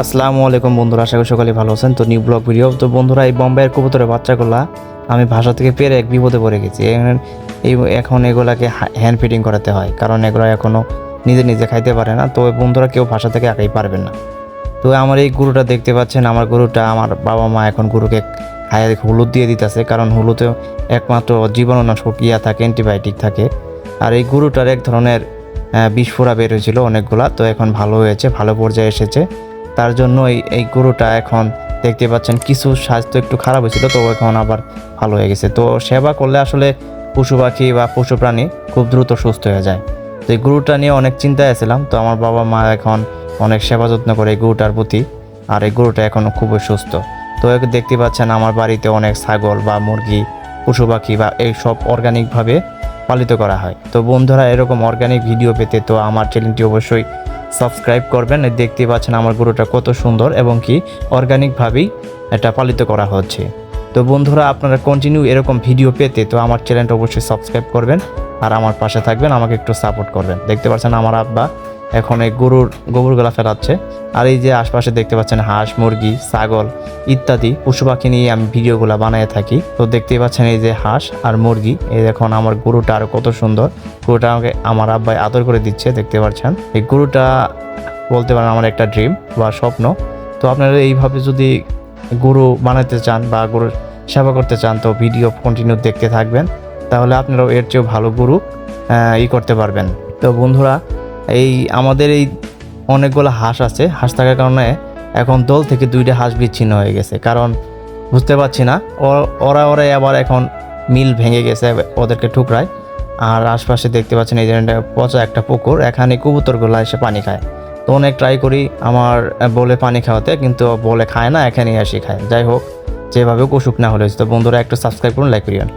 আসসালামু আলাইকুম বন্ধুরা, আশা করি সকালে ভালো আছেন। তো নিউ ব্লগ ভিডিও তো বন্ধুরা, এই বম্বের কবুতরের বাচ্চাগুলা আমি ভাষা থেকে পেরে এক বিপদে পড়ে গেছি। এই এখন এগুলাকে হ্যান্ড ফিডিং করাতে হয়, কারণ এগুলো এখনও নিজে নিজে খাইতে পারে না। তো বন্ধুরা, কেউ ভাষা থেকে একাই পারবেন না। তো আমার এই গরুটা দেখতে পাচ্ছেন, আমার গরুটা, আমার বাবা মা এখন গরুকে খাইয়ে হলুদ দিয়ে দিতেছে, কারণ হলুদে একমাত্র জীবাণুনাশক ইয়া থাকে অ্যান্টিবায়োটিক থাকে। আর এই গরুটার এক ধরনের বিস্ফোরা বের হয়েছিল অনেকগুলা, তো এখন ভালো হয়েছে, ভালো পর্যায়ে এসেছে। তার জন্য এই গরুটা এখন দেখতে পাচ্ছেন কিছু স্বাস্থ্য একটু খারাপ হয়েছিল, তো এখন আবার ভালো হয়ে গেছে। তো সেবা করলে আসলে পশু পাখি বা পশু প্রাণী খুব দ্রুত সুস্থ হয়ে যায়। তো এই গরুটা নিয়ে অনেক চিন্তায় ছিলাম তো আমার বাবা মা এখন অনেক সেবা যত্ন করে এই গরুটার প্রতি, আর এই গরুটা এখন খুবই সুস্থ। তো দেখতে পাচ্ছেন আমার বাড়িতে অনেক ছাগল বা মুরগি, পশু পাখি বা এই সব অর্গানিকভাবে পালিত করা হয়। তো বন্ধুরা এরকম অর্গানিক ভিডিও পেতে তো আমার চ্যানেলটি অবশ্যই সাবস্ক্রাইব করবেন। দেখতে পাচ্ছেন আমার গরুটা কত সুন্দর এবং কি অর্গানিকভাবেই এটা পালিত করা হচ্ছে। তো বন্ধুরা, আপনারা কন্টিনিউ এরকম ভিডিও পেতে তো আমার চ্যানেলটা অবশ্যই সাবস্ক্রাইব করবেন আর আমার পাশে থাকবেন, আমাকে একটু সাপোর্ট করবেন। দেখতে পাচ্ছেন আমার আব্বা এখন এই গরুর গোবরগুলা ফেলাচ্ছে। আর এই যে আশপাশে দেখতে পাচ্ছেন হাঁস, মুরগি, ছাগল ইত্যাদি পশু পাখি নিয়ে আমি ভিডিওগুলো বানিয়ে থাকি। তো দেখতেই পাচ্ছেন এই যে হাঁস আর মুরগি, এই দেখুন আমার গরুটা আর কত সুন্দর। গরুটা আমাকে আমার আব্বাই আদর করে দিচ্ছে, দেখতে পাচ্ছেন। এই গরুটা বলতে পারেন আমার একটা ড্রিম বা স্বপ্ন। তো আপনারা এইভাবে যদি গরু বানাতে চান বা গরুর সেবা করতে চান, তো ভিডিও কন্টিনিউ দেখতে থাকবেন। তাহলে আপনারাও এর চেয়েও ভালো গরু ই করতে পারবেন। তো বন্ধুরা এই আমাদের এই অনেকগুলো হাঁস আছে। হাঁস থাকার কারণে এখন দল থেকে দুইটা হাঁস বিচ্ছিন্ন হয়ে গেছে। কারণ বুঝতে পারছি না ওরা ওরা আবার এখন মিল ভেঙে গেছে ওদেরকে ঠুকরায়। আর আশপাশে দেখতে পাচ্ছেন এই যে পচা একটা পুকুর, এখানে কবুতরগুলো এসে পানি খায়। তো অনেক ট্রাই করি আমার বলে পানি খাওয়াতে, কিন্তু বলে খায় না, এখানেই আসি খায়। যাই হোক, যেভাবে অসুখ না হলে। তো বন্ধুরা, একটু সাবস্ক্রাইব করুন লাইক করিয়েন